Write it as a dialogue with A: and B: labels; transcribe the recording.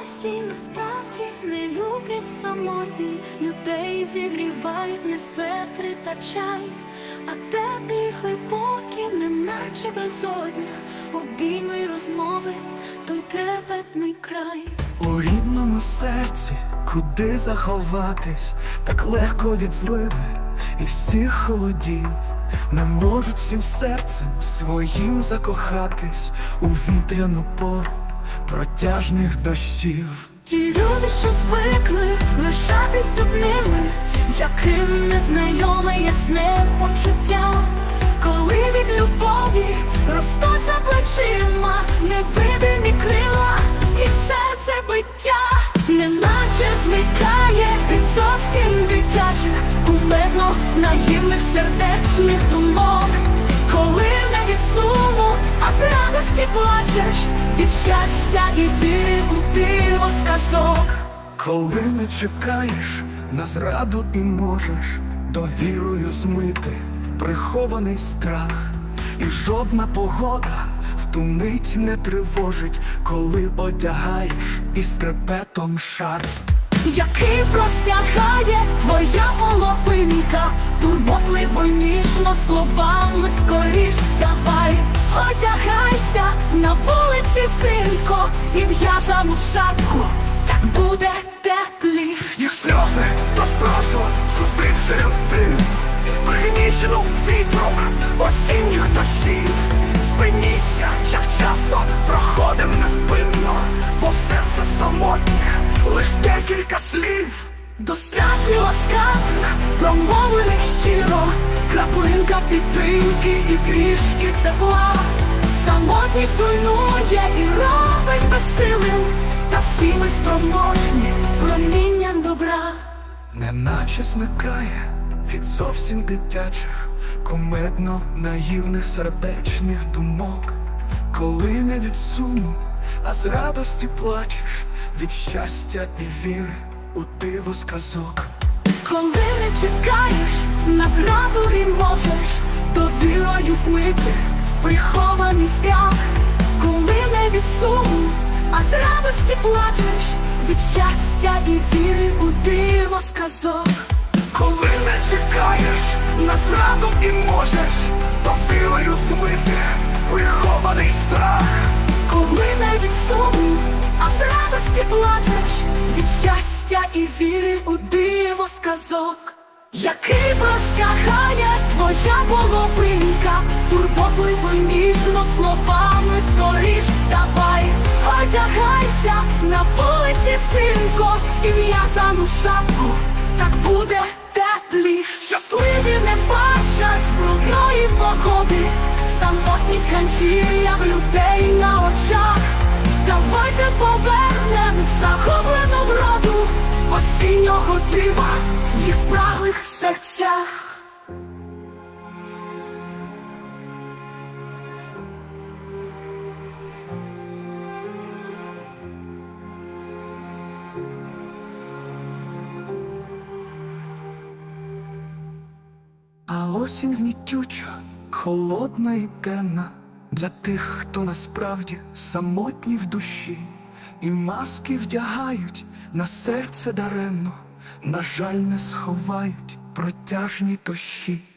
A: досі насправді не люблять самотні. Людей, зігрівають не светри та чай, а теплі глибокі, неначе безодня, обійми розмови, той трепетний край.
B: У рідному серці, куди заховатись, так легко від зливи і всіх холодів, не можуть всім серцем своїм закохатись. У вітряну пору протяжних дощів.
A: Ті люди, що звикли лишатись одними, яким незнайоме ясне почуття, коли від любові ростуть за плечима невидимі крила і серце биття, неначе зникає від зовсім дитячих, кумедно наївних сердечних думок. Коли від суму, а з радості плачеш від щастя і віри у диво сказок.
B: Коли не чекаєш на зраду і можеш довірою змити прихований страх, і жодна погода в ту мить не тривожить, коли одягаєш із трепетом шарф.
A: Який простягає твоя половинка, й ніжно словами скоріш. Давай, одягайся на вулиці, синко, і в'язану шапку, так буде тепліш.
B: Їх сльози, тож прошу, зустрівши ти Пригнічену вітром осінніх дощів Спиніться, як часто проходим невпинно. Бо серце самотнє, лиш декілька слів.
A: Достатньо ласкавих, промовлених краплинка підтримки і крішки тепла. Самотність руйнує і робить безсилим, та всі ми спроможні промінням добра.
B: Неначе зникає від зовсім дитячих, комедно наївних сердечних думок, коли не від суму, а з радості плачеш від щастя і віри у диво сказок.
A: Коли не чекаєш, на зраду і можеш довірою змити прихований страх, коли не від суму, а з радості плачеш від щастя і віри у диво сказок.
B: Коли не чекаєш, на зраду і можеш довірою змити прихований страх.
A: Коли не від суму, а з радості плачеш від щастя і віри у диво сказок, який простягає твоя половинка, турботливо ніжно словами скоріш давай, одягайся на вулиці, синко, і в'язану шапку, так буде тепліш. Щасливі не бачать брудної погоди, самотність ганчір'я в людей на очах. Давайте повернем
B: осінь гнітюча, холодна і темна для тих, хто насправді самотній в душі, і маски вдягають на серце даремно, на жаль, не сховають протяжні дощі.